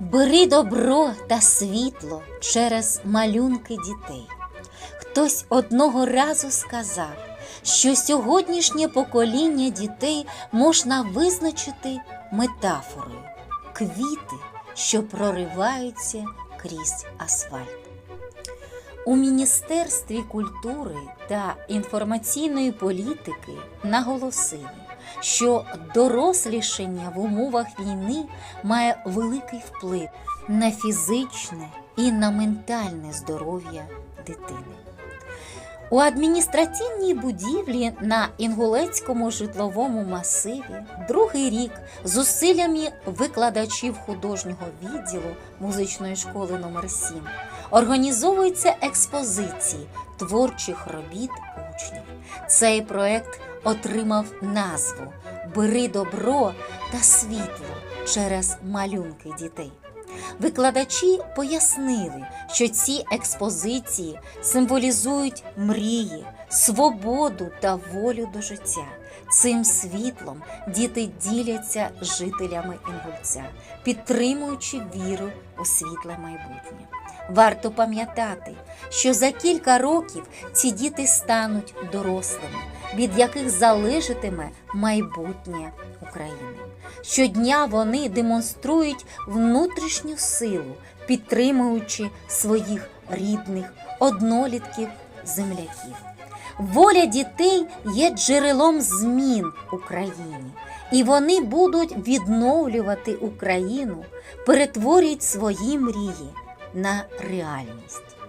Бери добро та світло через малюнки дітей. Хтось одного разу сказав, що сьогоднішнє покоління дітей можна визначити метафорою квіти, що прориваються крізь асфальт. У Міністерстві культури та інформаційної політики наголосили, що дорослішення в умовах війни має великий вплив на фізичне і на ментальне здоров'я дитини. У адміністративній будівлі на Інгулецькому житловому масиві другий рік зусиллями викладачів художнього відділу музичної школи номер 7 організовуються експозиції творчих робіт учнів. Цей проект отримав назву Бери добро та світло через малюнки дітей. Викладачі пояснили, що ці експозиції символізують мрії, свободу та волю до життя. Цим світлом діти діляться жителями Інгульця, підтримуючи віру у світле майбутнє. Варто пам'ятати, що за кілька років ці діти стануть дорослими, від яких залежатиме майбутнє України. Щодня вони демонструють внутрішню силу, підтримуючи своїх рідних, однолітків, земляків. Воля дітей є джерелом змін Україні, і вони будуть відновлювати Україну, перетворюють свої мрії на реальність.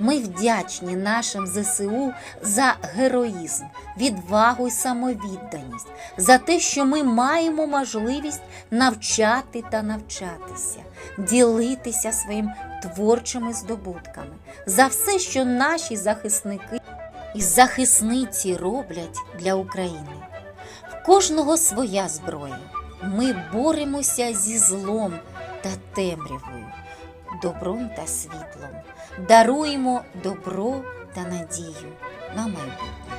Ми вдячні нашим ЗСУ за героїзм, відвагу і самовідданість, за те, що ми маємо можливість навчати та навчатися, ділитися своїм творчими здобутками, за все, що наші захисники і захисниці роблять для України. В кожного своя зброя. Ми боремося зі злом та темрявою, добром та світлом, даруємо добро та надію на майбутнє.